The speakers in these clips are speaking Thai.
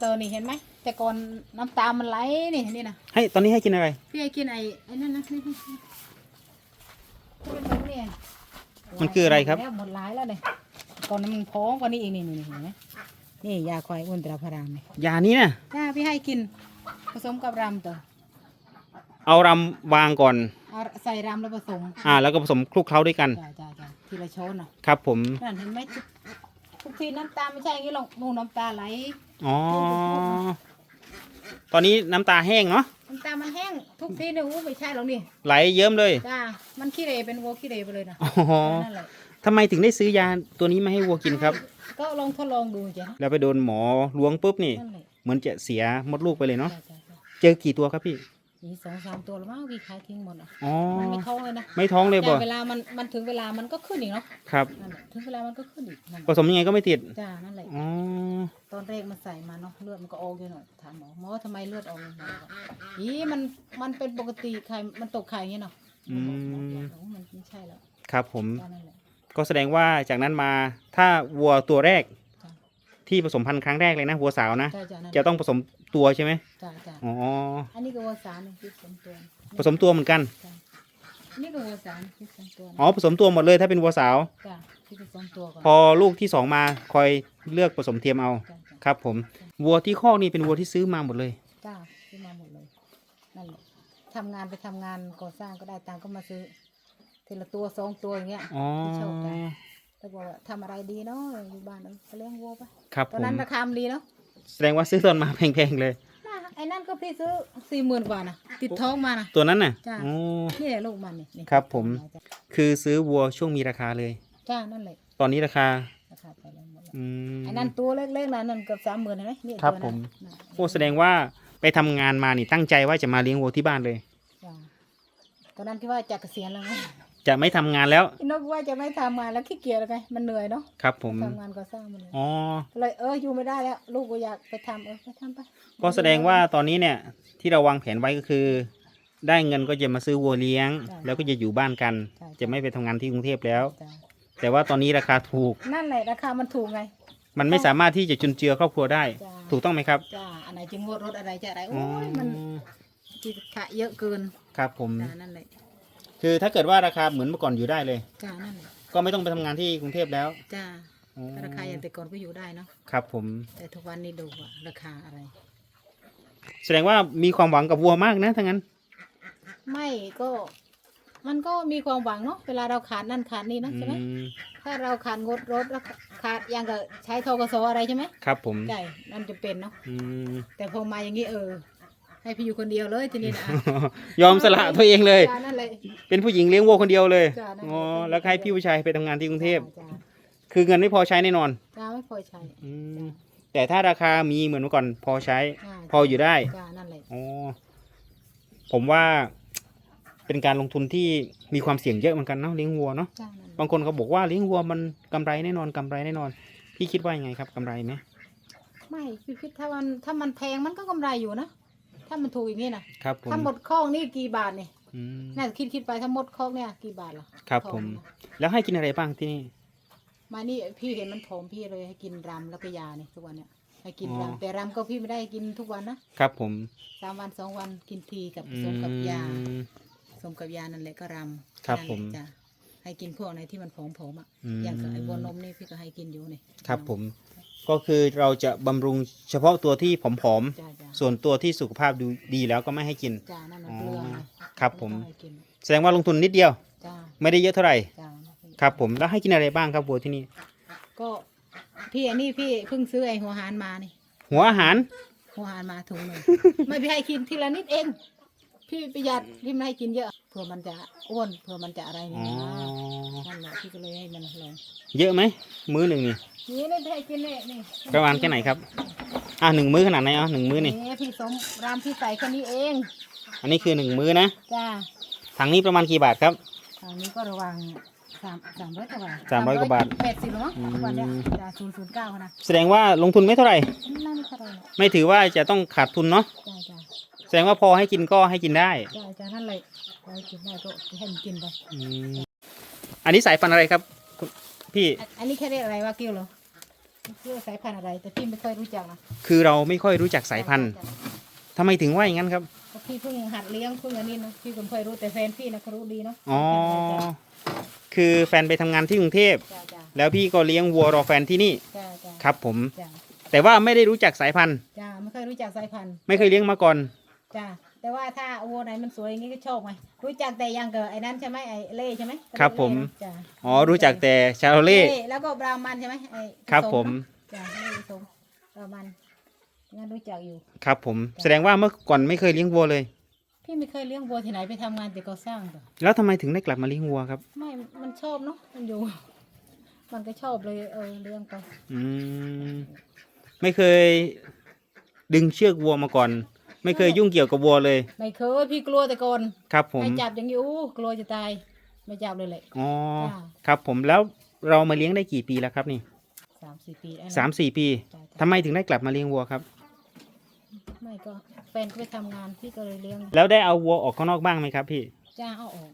เตอนี่เห็นไหมแต่ก่อนน้ำตามันไหลนี่นี่นะให้ตอนนี้ให้กินอะไรพี่ให้กินไอ้ไอ้นั่นนะนี่นี่นี่เป็นแบบนี้มันคืออะไรครับแล้วหมดหลายแล้วเนี่ยก่อนนั้นมันพ้องกว่านี้อีกนี่นี่นี่เห็นไหมนี่ยาควายอ้วนตราพารามนี่ยานี้นะจ้าพี่ให้กินผสมกับรำตัวเอารำวางก่อนเอาใส่รำแล้วผสมอ่า แล้วก็ผสมคลุกเคล้าด้วยกันจ้าจ้าจ้าทีละช้อนอะครับผมนั่นเห็นไหม ทุกทุกทีน้ำตาไม่ใช่อย่างนี้หรอกนู่นน้ำตาไหลอ๋อ ตอนนี้น้ำตาแห้งเนาะ น้ำตามันแห้งทุกทีเนี่ยอู้ไม่ใช่หรอกนี่ไหลเยิ้มเลยจ้ามันขี้เหรเป็นวัวขี้เหรไปเลยนะอ๋อนั่นแหละทำไมถึงได้ซื้อยาตัวนี้มาให้วัวกินครับ ก็ลองทดลองดูจ้ะแล้วไปโดนหมอล้วงปุ๊บนี่ นั่นแหละเหมือนจะเสียมดลูกไปเลยเนาะ จ้าจ้าจ้าเจอกี่ตัวครับพี่ มีสองสามตัวแล้วมั้งพี่ขายทิ้งหมดอะอ๋อมันไม่ท้องเลยนะไม่ท้องเลยบ่แต่เวลามันมันถึงเวลามันก็ขึ้นอีกเนาะครับนั่นแหละถึงเวลามันก็ขึ้นอีกนั่นแหผละสมยังไงก็ไม่ติดจ้านั่นแหละอ๋อตอนแรกมันใส่มาเนาะเลือดมันก็ออกอยู่หน่อยถามหมอหมอทำไมเลือดออกหมอบอกอีมันมันเป็นปกติไข่มันตกไข่อย่างเงี้ยเนาะอืมหมอบอกว่ามันไม่ใช่แล้วครับผม จ้านั่นแหละ ก็แสดงว่าจากนั้นมาถ้าวัวตัวแรก จ้าที่ผสมพันธุ์ครั้งแรกเลยนะวัวสาวนะ จ้าจ้านั่นแหจะละต้องผสม ตัวใช่ไหมจ้าจ้าอ๋ออันนี้ก็วัวสามนี่คิดสมตัวผสมตัวเหมือนกันจ้าอันนี้ก็วัวสามคิดสมตัวนะอ๋อผสมตัวหมดเลยถ้าเป็นวัวสาวจ้าคิดสมตัวก่อนพอลูกที่สองมาคอยเลือกผสมเทียมเอาจ้าจ้าครับ ผมวัวที่คอกนี่เป็นวัวที่ซื้อมาหมดเลยจ้าซื้อมาหมดเลยนั่นแหละทำงานไปทำงานก่อสร้างก็ได้ตังค์ก็มาซื้อทีละตัวสองตัวอย่างเงี้ยอ๋อที่ชอบจ้ะแล้วบอกว่าทำอะไรดีเนาะอยู่บ้านเออก็เลี้ยงวัวไปครับตผอนมนั้นราคามันดีเนาะ แสดงว่าซื้อตอนมาแพงๆเลยน่ะไอ้นั่นก็พี่ซื้อสี่หมื่นกว่านะติดท้องมานะ ตัวนั้นน่ะจ้ะ อ๋อ นี่แหละลูกมันนี่นี่ครับผมจ้ะคือซื้อวัวช่วงมีราคาเลย จ้านั่นแหละตอนนี้ราคา ราคาไปแล้วหมดแล้วอืม ไอ้นั่นตัวเล็กๆนะนั่นเกือบสามหมื่นเห็นไหมนี่ครับตัวผนั้นมน่ะโอ้แสดงว่าไปทำงานมานี่ตั้งใจว่าจะมาเลี้ยงวัวที่บ้านเลย จ้ะตอนนั้นที่ว่าจะเกษียณแล้วไง จะไม่ทำงานแล้วพี่นกว่าจะไม่ทำงานแล้วขี้เกียจแล้วไงมันเหนื่อยเนาะครับ ผม ทำงานก่อสร้างมันเหนื่อยอ๋อ เลยเอออยู่ไม่ได้แล้ว ลูกก็อยากไปทำเออไปทำไปก็แสดงว่าตอนนี้เนี่ยที่เราวางแผนไว้ก็คือ ได้เงินก็จะมาซื้อวัวเลี้ยง แล้วก็จะอยู่บ้านกันจะไม่ไปทำงานที่กรุงเทพแล้ว จ้ะแต่ว่าตอนนี้ราคาถูก นั่นแหละราคามันถูกไง มันไม่สามารถที่จะจุนเจือครอบครัวได้ จ้ะ ถูกต้องไหมครับจ้าอันไหนจะงวดรถอะไรจะอะไรอ๋โอ้อยมันจิตขะเยอะเกินครับผม จ้านั่นแหละ คือถ้าเกิดว่าราคาเหมือนเมื่อก่อนอยู่ได้เลย จ้านั่นแหละก็ไม่ต้องไปทำงานที่กรุงเทพแล้วจ้าอ๋อราคาอย่างแต่ก่อนก็อยู่ได้เนาะครับผม แต่ทุกวันนี้ดูว่าราคาอะไร แสดงว่ามีความหวังกับวัวมากนะทั้างนั้น ไม่ก็มันก็มีความหวังเนาะเวลาเราขาดนั่นขาดนี่นะใช่ไหมอืมถ้าเราขาดงดรถแล้วขาดอย่างกับใช้ทกสอะไรใช่ไหมครับผม ใช่นั่นจะเป็นเนาะอืมแต่พอมาอย่างนี้เออ ให้พี่อยู่คนเดียวเลยทีนี้นะยอมสละตัวเองเลย จ้านั่นเลย เป็นผู้หญิงเลี้ยงวัวคนเดียวเลยจ้ะนั่นแหละ อ๋อแล้วให้พี่ผู้ชายไปทำงานที่กรุงเทพ จ้าคือเงินไม่พอใช้แน่นอนจ้าไม่พอใช้ อืมแต่ถ้าราคามีเหมือนเมื่อก่อนพอใช้จ้าพออยู่ได้จ้านั่นเลยอ๋อผมว่าเป็นการลงทุนที่มีความเสี่ยงเยอะเหมือนกันเนาะเลี้ยงวัวเนาะจ้านั่นแหละบางคนเขาบอกว่าเลี้ยงวัวมันกำไรแน่นอนกำไรแน่นอน พี่คิดว่ายังไงครับกำไรไหมไม่พี่คิดถ้ามันถ้ามันแพงมันก็กำไรอยู่นะ ถ้ามันถูกอย่างนี้นะครับผมถ้าหมดคอกนี่กี่บาทเนี่ยอืมน่าจะคิดคิดไปถ้าหมดคอกเนี่ยกี่บาทล่ะครับทองผมนะแล้วให้กินอะไรบ้างที่นี่ มานี่พี่เห็นมันผอมพี่เลยให้กินรำแล้วก็ยาเนี่ยทุกวันเนี่ยให้กินอ๋อ รำแต่รำก็พี่ไม่ได้กินทุกวันนะครับผมสามวันสองวันกินทีกับผอืสมกับยามผสมกับยานั่นแหละก็รำครับนั่นแหละผมจ้ะให้กินพวกไหนที่มันผอมๆอะ อืม อย่างกับไอ้บัวนมนี่พี่ก็ให้กินอยู่นี่ครับผม ก็คือเราจะบำรุงเฉพาะตัวที่ผอมจ้าจ้าๆ ส่วนตัวที่สุขภาพดูดีแล้วก็ไม่ให้กิน จ้านั่นมันเปลืองไงครับผม ไต้องให้กินแสดงว่าลงทุนนิดเดียว จ้าไม่ได้เยอะเท่าไหร่ จ้าครับผมแล้วให้กินอะไรบ้างครับวัวที่นี่ ก็พี่อันนี้พี่เพิ่งซื้อไอ้หัวหารมานี่ หัวอาหาร หัวหารมาถุงหนึ่ง ไม่พี่ให้กินทีละนิดเอง พี่ประหยัดพี่ไม่ให้กินเยอะเผื่อมันจะอ้วนเผื่อมันจะอะไรอ๋นี่อนะนั่นแหละพี่ก็เลยให้มันลองเยอะไหมมื้อหนึ่งนี่ นี่เลยพี่ให้กินเลยนี่ประมาณแค่ไหนครับ อะหนึ่งมื้อขนาดไหนอะหนึ่งมื้อนี่พี่สมรามพี่ใส่แค่นี้เอง อันนี้คือหนึ่งมื้อนะจ้าถังนี้ประมาณกี่บาทครับอันนี้ก็ระวังสามสามร้อยกว่าบาทสามร้อยกว่าบาทแปดสิบหรอมั้งอืมทุกวันเนี้ยจ้าศูนย์ศูนย์เก้านะแสดงว่าลงทุนไม่เท่าไหร่นั่นไม่เท่าไหรหรอกไม่ถือว่าจะต้องขาดทุนเนาะจ้าจ้าแสดงว่าพอให้กินก็ให้กินได้จ้าจ้านั่นเลยเรากินได้ก็ให้มันกินไปอืมอันนี้สายพันธุ์อะไรครับคุณพี่อันอันนี้แค่เรียกอะไรว่ากิ้วเหรอ เชื่อสายพันธุ์อะไร แต่พี่ไม่ค่อยรู้จักนะคือเราไม่ค่อยรู้จักสายพันธุ์จ้ะทำไมถึงว่าอย่างนั้นครับเพราะพี่เพิ่งหัดเลี้ยงเพิ่งอันนี้เนาะพี่ก็ไม่ค่อยรู้แต่แฟนพี่นะเขารู้ดีเนาะอ๋อ คือแฟนไปทำงานที่กรุงเทพ จ้าจ้าแล้วพี่ก็เลี้ยงวัวรอแฟนที่นี่จ้าจ้าครับผม จ้าแต่ว่าไม่ได้รู้จักสายพันธุ์ จ้าไม่ค่อยรู้จักสายพันธุ์ไม่เคยเลี้ยงมาก่อน จ้า แต่ว่าถ้าวัวไหนมันสวยอย่างนี้ก็ชอบไงรู้จักแต่อยังกับไอ้นั้นใช่ไหมไอ้เล่ใช่ไหมครับผม จ้าอ๋อรู้จักแต่ชาโลเล่ แล้วก็บรามันใช่ไหมไอ้ครับผสผมเนอะจ้าเล่ผสมบรามันงั้นรู้จักอยู่ ครับผม แสดงว่าเมื่อก่อนไม่เคยเลี้ยงวัวเลย พี่ไม่เคยเลี้ยงวัวที่ไหนไปทำงานแต่ก่อสร้างจ้ะแล้วทำไมถึงได้กลับมาเลี้ยงวัวครับ ไม่มันชอบเนาะมันอยู่ มันก็ชอบเลยเออเลี้ยงไปอืม ไม่เคยดึงเชือกวัวมาก่อน ไม่เคยยุ่งเกี่ยวกับวัวเลย ไม่เคยพี่กลัวแต่ก่อนครับผมไม่จับอย่างนี้อู้กลัวจะตายไม่จับเลยแหละอ๋อจ้าครับผมแล้วเรามาเลี้ยงได้กี่ปีแล้วครับนี่สามสี่ปีได้นะสามสี่ปีจ้ะจ้ะทำไมถึงได้กลับมาเลี้ยงวัวครับ ไม่ก็แฟนก็ไปทำงานพี่ก็เลยเลี้ยง แล้วได้เอาวัวออกข้างนอกบ้างไหมครับพี่จ้าเอาออก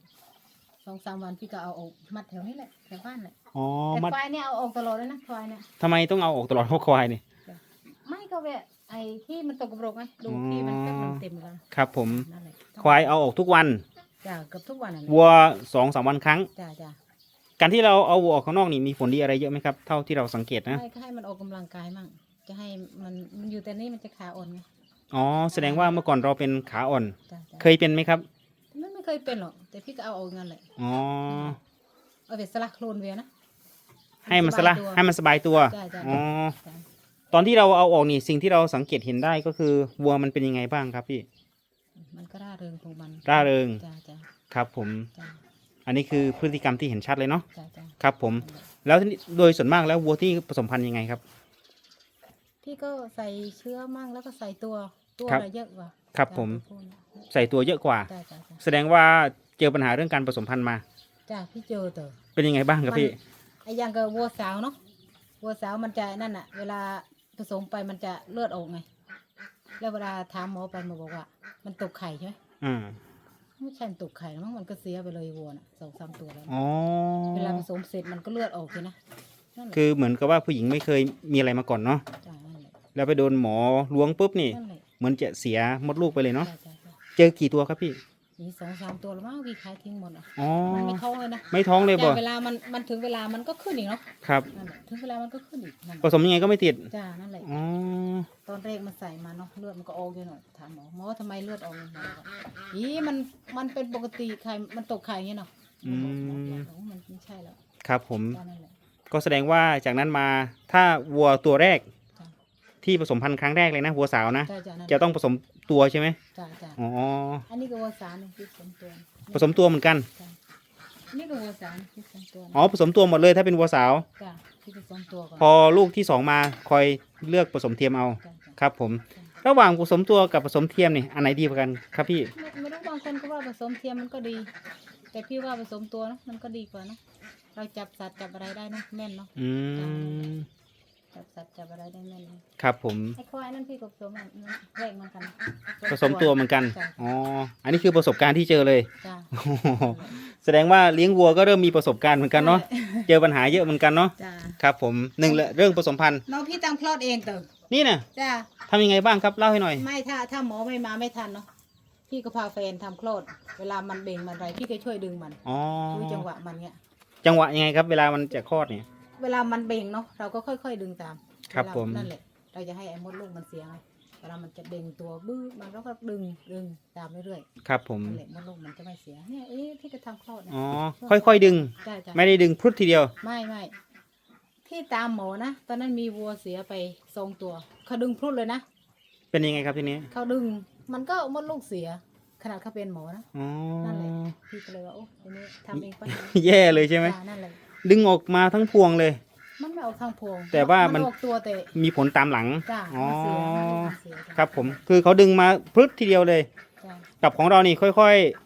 สองสามวันพี่ก็เอาออกมัดแถวนี้แหละแถวบ้านแหละอ๋อแต่มัดควายเนี่ยเอาออกตลอดเลยนะควายเนี่ยทำไมต้องเอาออกตลอดเพราะควายนี่ไม่ก็แบบ ไอ้ที่มันตกกระโปรงไงดูอ๋อที่มันแป๊บมันเต็มแล้วครับผมนั่นแหละควายเอาออกทุกวันจ้าเกือบทุกวันอะวัวสองสามวันครั้งจ้าจ้าการที่เราเอาวัวออกข้างนอกนี่มีผลดีอะไรเยอะไหมครับ เท่าที่เราสังเกตนะไม่ก็ให้มันออกกำลังกายมั่งจะให้มันมันอยู่แต่นี่มันจะขาอ่อนไงอ๋อแสดงว่าเมื่อก่อนเราเป็นขาอ่อนจ้าจ้าเคยเป็นไหมครับไม่ไม่เคยเป็นหรอกแต่พี่ก็เอาออกงั้นแหละอ๋อเอาไปสลักโคลนเวียนะให้มันสละบายตัวให้มันสบายตัวจ้าจ้าอ๋อจ้า ตอนที่เราเอาออกนี่สิ่งที่เราสังเกตเห็นได้ก็คือวัวมันเป็นยังไงบ้างครับพี่ มันก็ร่าเริงของมันร่าเริงจ้าจ้าครับผม จ้าอันนี้คือพฤติกรรมที่เห็นชัดเลยเนาะจ้าจ้าครับผม แล้วทีนี้โดยส่วนมากแล้ววัวที่ผสมพันธุ์ยังไงครับ พี่ก็ใส่เชื้อมั่งแล้วก็ใส่ตัวตัวครับอะไรเยอะกว่าครับจ้าผมตัวผู้น่ะใส่ตัวเยอะกว่า จ้าจ้าจ้าแสดงว่าเจอปัญหาเรื่องการผสมพันธุ์มา จ้าพี่เจอเตอเป็นยังไงบ้างครับพี่ไอ้อยังกับวัวสาวเนาะวัวสาวมันจะนั่นอะเวลาผ สมไปมันจะเลือดออกไง แล้วเวลาถามหมอไปหมาบอกว่า มันตกไข่ใช่ไหมอ่าไม่ใช่มันตกไข่หรอกมั้งมันก็เสียไปเลยวัวน่ะสองสามตัวแล้วอ๋อเวลาผสมเสร็จมันก็เลือดออกเลยนะนั่นแหละคือเหมือนกับว่าผู้หญิงไม่เคยมีอะไรมาก่อนเนาะจ้านั่นแหละแล้วไปโดนหมอล้วงปุ๊บนี่ นั่นแหละเหมือนจะเสียมดลูกไปเลยเนาะจ้าจ้าจ้าเจอกี่ตัวครับพี่ มีสองสามตัวแล้วมั้งพี่ขายทิ้งหมดอะอ๋อมันไม่ท้องเลยนะไม่ท้องเลยบ่แต่เวลามันมันถึงเวลามันก็ขึ้นอีกเนาะครับนั่นแหละถึงเวลามันก็ขึ้นอีกนั่นแหผละสมยังไงก็ไม่ติดจ้านั่นแหละอ๋อตอนแรกมันใส่มาเนาะเลือดมันก็ออกเยอะหน่อยถามหมอหมอทำไมเลือดออกหมอบอกอีมันมันเป็นปกติไข่มันตกไข่อย่างเงี้ยเนาะอืมหมอบอกว่ามันไม่ใช่แล้วครับผม จ้านั่นแหละ ก็แสดงว่าจากนั้นมาถ้าวัวตัวแรก จ้าที่ผสมพันธุ์ครั้งแรกเลยนะวัวสาวนะ จ้าจ้านั่นแหจะละต้องผสม ตัวใช่ไหมจ้าจ้าอ๋ออันนี้ก็วัวสามนี่พิษสมตัวผสมตัวเหมือนกันจ้าอันนี้ก็วัวสามพิษสมตัวอ๋อผสมตัวหมดเลยถ้าเป็นวัวสาวจ้าพิษสมตัวก่อนพอลูกที่สองมาคอยเลือกผสมเทียมเอาจ้าจ้าครับ ผม ระหว่างผสมตัวกับผสมเทียมนี่อันไหนดีกว่ากันครับพี่ไม่ไม่รู้บางคนก็ว่าผสมเทียมมันก็ดี แต่พี่ว่าผสมตัวเนอะมันก็ดีกว่าเนอะเราจับสัตว์จับอะไรได้เนอะแม่นเนาะอืม จับสัตว์จับอะไรได้แม่นเลยครับผมไอ้ควายนั่นพี่ก็ผสมอันนั้นแรกเหมือนกันผสมตัวเหมือนกันจ้ะอ๋ออันนี้คือประสบการณ์ที่เจอเลยจ้าโอ้โหแสดงว่าเลี้ยงวัวก็เริ่มมีประสบการณ์เหมือนกันเนาะเจอปัญหาเยอะเหมือนกันเนาะจ้าครับผมหนึ่งเลยเรื่องผสมพันธุ์น้องพี่ตั้งคลอดเองเตอนี่นะจ้าทำยังไงบ้างครับเล่าให้หน่อย ไม่ถ้าถ้าหมอไม่มาไม่ทันเนาะพี่ก็พาแฟนทำคลอด เวลามันเบ่งมันอะไรพี่ก็ช่วยดึงมันอ๋อ ดูจังหวะมันเนี้ยจังหวะยังไงครับ เวลามันจะคลอดเนี่ย เวลามันเบ่งเนาะเราก็ค่อย ๆ ดึงตามครับเวลาผม นั่นแหละ เราจะให้ไอ้มดลูกมันเสียไงเวลามันจะเบ่งตัวบื้อมันแล้วก็ดึงดึงตามเรื่อยครับผม ๆนั่นแหละมดลูกมันจะไม่เสียเนี่ยเอ๊ะที่จะทำคลอดเนี่ยอ๋อ ค่อยๆดึงใช่จ้ะ ไม่ได้ดึงพรุดทีเดียว ไม่ไม่ที่ตามหมอนะ ตอนนั้นมีวัวเสียไปสองตัว เขาดึงพรุดเลยนะ เป็นยังไงครับทีนี้ เขาดึง มันก็มดลูกเสีย ขนาดเขาเป็นหมอนะ อ๋อนั่นแหละพี่ก็เลยว่า โอ้ทีนี้ทำเองปะ แย่เลยใช่ไหมจ้ะนั่นแหละ ดึงออกมาทั้งพวงเลย มันไม่ออกทางพวงแต่ว่ามัน ออกตัวแต่ มีผลตามหลังจ้าอ๋อมันเสียมันลูกมันเสียจ้ะ ครับผมคือเขาดึงมาพรุดทีเดียวเลย จ้ะ กับของเรานี่ค่อย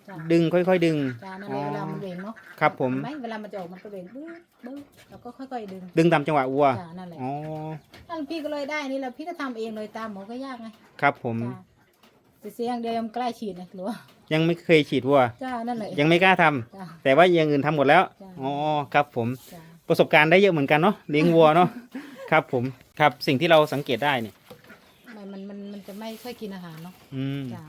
จ้ะ ๆ ดึงค่อย ๆ ดึง จ้านั่นแหละเวลามันเบ่งเนาะครับผมไหมเวลามันจะออกมันก็เบ่งบึ้บบึ้บแล้วก็ค่อยๆดึงดึงตามจังหวะวัวจ้านั่นแหละอ๋อนั่นพี่ก็เลยได้นี่แหละพี่ก็ทำเองเลยตามหมอก็ยากไงครับผม จ้าแต่ เสียอย่างเดียวยังใกล้ฉีดนะหรือว่ายังไม่เคยฉีดวัว จ้านั่นแหละยังไม่กล้าทำจ้า แต่ว่าอย่างอื่นทำหมดแล้ว จ้ะ อ๋อ ครับผม จ้าประสบการณ์ได้เยอะเหมือนกันเนาะ เลี้ยงวัวเนาะ ครับผม ครับ สิ่งที่เราสังเกตได้เนี่ย มันมันมันมันจะไม่ค่อยกินอาหารเนาะอืม จ้า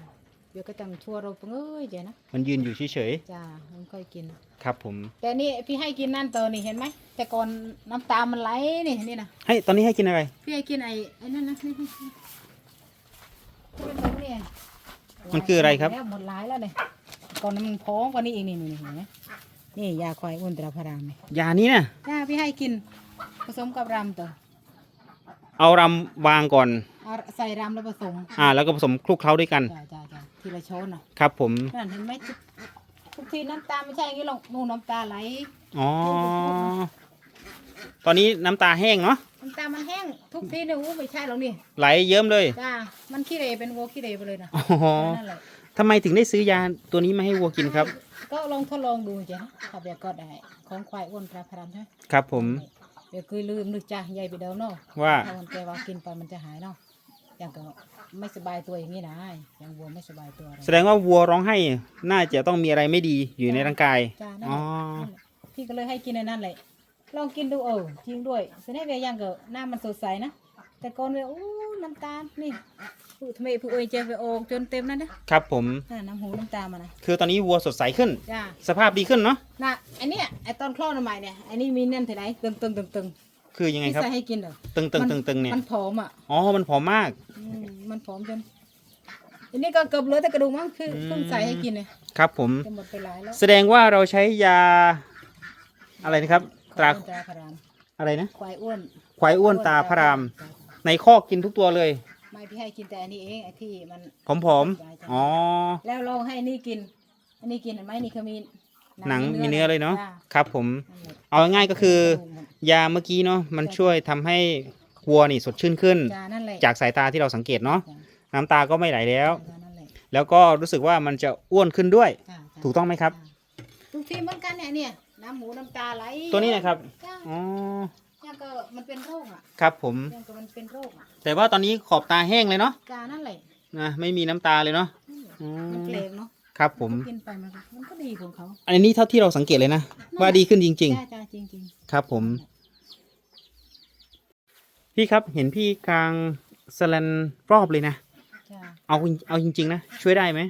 เดี๋ยวก็จำชั่วเราเปงเอ้ยเจ๊นะมันยืนอยู่เฉยจ้ามันค่อยกิน ๆ ครับผม แต่นี่พี่ให้กินนั่นเตอนี่เห็นไหมแต่ก่อนน้ำตามันไหลนี่นี่นะให้ ตอนนี้ให้กินอะไร พี่ให้กินไอ้ไอ้นั่นนะนี่นี่นี่เป็นตรงนี้ มันคืออะไรครับ แล้วหมดหลายแล้วเนี่ยก่อนนั้นมันพ้องกว่านี้อีกนี่นี่นี่เห็นไหมนี่ยาควายอ้วนตราพารามเนี่ยยานี้นะจ้าพี่ให้กิน ผสมกับรำเตอเอารำวางก่อน เอาใส่รำแล้วผสมอ่า แล้วก็ผสมคลุกเคล้าด้วยกัน จ้าจ้าจ้าทีละช้อนอะครับผม นั่นเห็นไหมทุกทุกทีน้ำตาไม่ใช่อย่างนี้หรอกนู่นน้ำตาไหล อ๋อ ตอนนี้น้ำตาแห้งเนาะน้ำ ตามันแห้งทุกทีเนี่ยอู้ไม่ใช่หรอกนี่ไหลเยิ้มเลยจ้ามันขี้เหร่เป็นวัวขี้เหร่ไปเลยนะอ๋อนั่นแหละทำไมถึงได้ซื้อยาตัวนี้มาให้วัวกินครับ ก็ลองทดลองดูจ้ะถ้าแบบก็ได้ของควายอ้วนปลาพรามใช่ไหมครับผม เดี๋ยวคือลืมนึกจ้าใหญ่ไปเดิมเนาะว่าถ้ามันแกว่ากินไปมันจะหายเนาะอย่างก็ไม่สบายตัวอย่างนี้นะอย่างวัวไม่สบายตัวอะไรแสดงว่าวัวร้องไห้น่าจะต้องมีอะไรไม่ดีอยู่ในร่างกายจ้านั่นอ๋แหอละนั่นแหละพี่ก็เลยให้กินในนั้นเลย ลองกินดูเออจริงด้วยแสดงว่ายังก็หน้ามันสดใสนะ แต่ก่อนเลยโอ้น้ำตาลนี่ผู้ทำไมผู้เอ้ยเจไปโอกจนเต็มนั่นนะครับผมน่ะน้ำหูน้ำตามันนะคือตอนนี้วัวสดใสขึ้น จ้าสภาพดีขึ้นเนาะน่ะไอเนี้ยไอตอนคลอดใหม่เนี่ยไอนี่มีแน่นเท่าไหนตึงตึงตึงตึงคือยังไงที่ครับใส่ให้กินเหรอตึงตึงมันตึงตึงเนี่ยมันผอมอะอ๋อมันผอมมากอืมมันผอมจนอันนี้ก็เกือบเหลือแต่กระดูกมั้งคืออืมเพิ่งใส่ให้กินเนี่ยครับผมจะหมดไปหลายแล้วแสดงว่าเราใช้ยาอะไรนะครับ ตราควายอ้วนตราพารามอะไรนะควายอ้วนควายอ้วนตาพระรามจ้ะในคอกกินทุกตัวเลย ไม่พี่ให้กินแต่อันนี้เองไอที่มัน ผอมๆอ๋อ แล้วลองให้นี่กิน อันนี้กินเห็นไหมนี่คือมีหนังมีเนื้อเลยเนาะจ้ครับ ผมนั่นแหละเอาง่ายๆก็คือกระดูกมันยาเมื่อกี้เนาะมันช่วยทำให้วัวนี่สดชื่นขึ้นจ้านั่นแหละจากสายตาที่เราสังเกตเนาะจ้ะน้ำตาก็ไม่ไหลแล้วจ้ะนั่นแหละแล้วก็รู้สึกว่ามันจะอ้วนขึ้นด้วยจ้ะจ้ะถูกต้องไหมครับจ้ะทุกทีเหมือนกันเนี่ยเนี่ย น้ำหมูน้ำตาไหลตัวนี้นะครับจ้าอ๋อยังก็มันเป็นโรคอะครับผม ยังก็มันเป็นโรคอะแต่ว่าตอนนี้ขอบตาแห้งเลยเนาะจ้านั่นแหละนะไม่มีน้ำตาเลยเนาะอืมอืมันมเกลงเนาะครับผม กินไปมันก็มันก็ดีของเขาอันนี้เท่าที่เราสังเกตเลยนะ ว่าดีขึ้นจริงจ้าจ้าจริงจริงๆครับผม พี่ครับเห็นพี่กลางสแลนรอบเลยนะ ๆจ้าเอาเอาจริง ๆ นะ ช่วยได้ไหม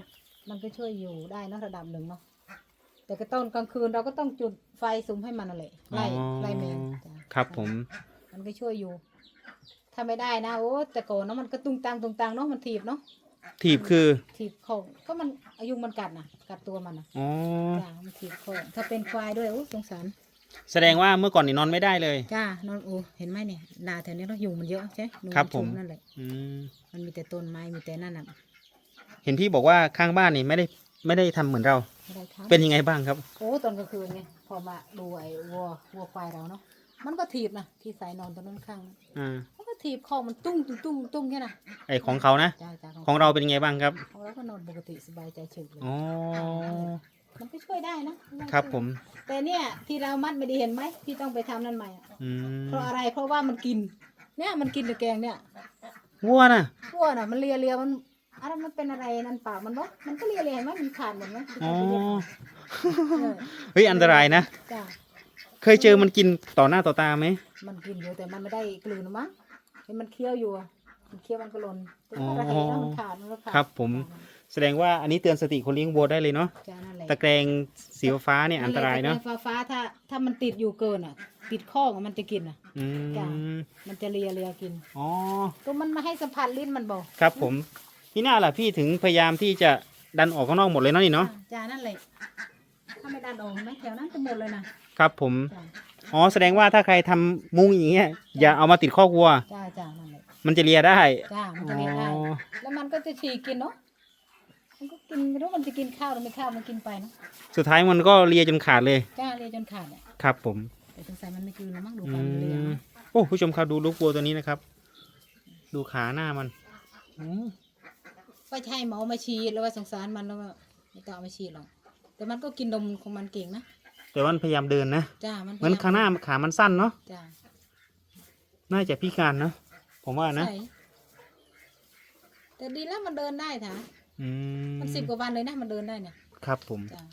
มันก็ช่วยอยู่ได้เนอะระดับหนึ่งเนาะ แต่ก็ตอนกลางคืนเราก็ต้องจุดไฟสุมให้มันอะไรไล่อ๋อ ไล่แมงจ้ะครับผม มันก็ช่วยอยู่ ถ้าไม่ได้นะโอ้แต่ก่อนเนาะมันก็ตุ้งตังตุ้งตังเนาะมันถีบเนาะถีบคือ ถีบของก็มันอายุมันกัดนะกัดตัวมันนะอ๋อ จ้ามันถีบของถ้าเป็นควายด้วยโอ้สงสารแสดงว่าเมื่อก่อนนี่นอนไม่ได้เลย จ้านอนโอ้เห็นไหมเนี่ยนาแถวนี้เรายุงมันเยอะใช่ยุงครับนผมชุนั่นแหละอืมมันมีแต่ต้นไม้มีแต่นั่นน่ะเห็นพี่บอกว่าข้างบ้านนี่ไม่ได้ ไม่ได้ทำเหมือนเราอะไรครับเป็นยังไงบ้างครับ โอ้ตอนกลางคืนไงพอมาดูไอ้วัววัวควายเราเนาะมันก็ถีบนะที่สายนอนตรงนั้นข้างอ่า มันก็ถีบคอมันตุ้งตุ้งตุ้งตุ้งแค่น่ะไอของเขานะ จ้าจ้าของเราเป็นยังไงบ้างครับ ของเราก็นอนปกติสบายใจเฉยเลยอ๋อ มันก็ช่วยได้นะครับผม แต่เนี่ยที่เรามัดไม่ดีเห็นไหมพี่ต้องไปทำนั่นใหม่อะอืมเพราะอะไรเพราะว่ามันกิน เนี่ยมันกินแต่แกงเนี่ยวัวนะพวกน่ะมันเลียเลียมัน อะไรมันเป็นอะไรนั่นปากมันวะมันก็เลียเลียเห็นไหมมันขาดหมดไหมอ๋อเออเฮ้ยอันตรายนะ จ้าเคยเจอมันกินต่อหน้าต่อตาไหม มันกินอยู่แต่มันไม่ได้กลืนหรอกมั้งเห็นมันเคี้ยวอยู่อะมันเคี้ยวมันก็หล่นแต่อ๋อถ้าเราเห็นแล้วมันขาดมันก็ขาดครับผม แสดงว่าอันนี้เตือนสติคนเลี้ยงวัวได้เลยเนาะจ้านั่นแหละตะแกรงสีฟ้าเนี่ยอันตรายเนาะไฟฟ้าๆถ้าถ้ามันติดอยู่เกินอะ ติดข้องอะมันจะกินอะ อืจ้ะมมันจะเลียเลียกิน อ๋อก็มันมาให้สัมผัสลิ้นมันบอกครับผม พี่หน้าล่ะพี่ถึงพยายามที่จะดันออกข้างนอกหมดเลยเนาะนี่เนาะจ้านั่นแหละถ้าไม่ดันออกเห็นไหมแถวนั้นจะหมดเลยนะครับผมจ้าอ๋อแสดงว่าถ้าใครทำมุ้งอย่างเงี้ยอย่าเอามาติดข้อกวัว จ้าจ้านั่นแหละมันจะเลียได้จ้ามันอ๋จะเลียได้อแล้วมันก็จะฉี่กินเนาะมันก็กินไม่รู้มันจะกินข้าวหรือไม่ข้าวมันกินไปเนาะสุดท้ายมันก็เลียจนขาดเลยจ้าเลียจนขาดอะครับผม แต่สงสัยมันไม่กลืนแล้วมั้งดูอืความนเลียมเนาะโอ้ผู้ชมครับดูลูกวัวตัวนี้นะครับ ดูขาหน้ามันอืม ว่าจะให้หมอมาฉีดแล้วว่าสงสารมันแล้วว่าไม่ต้องเอามาฉีดหรอกแต่มันก็กินนมของมันเก่งนะแต่ว่ามันพยายามเดินนะจ้ามันเหมือนข้างหน้าขามันสั้นเนาะจ้าน่าจะพิการเนาะผมว่านะ ใช่แต่ดีแล้วมันเดินได้ค่ะอืมมันสิบกว่าวันเลยนะมันเดินได้เนี่ยครับผม จ้า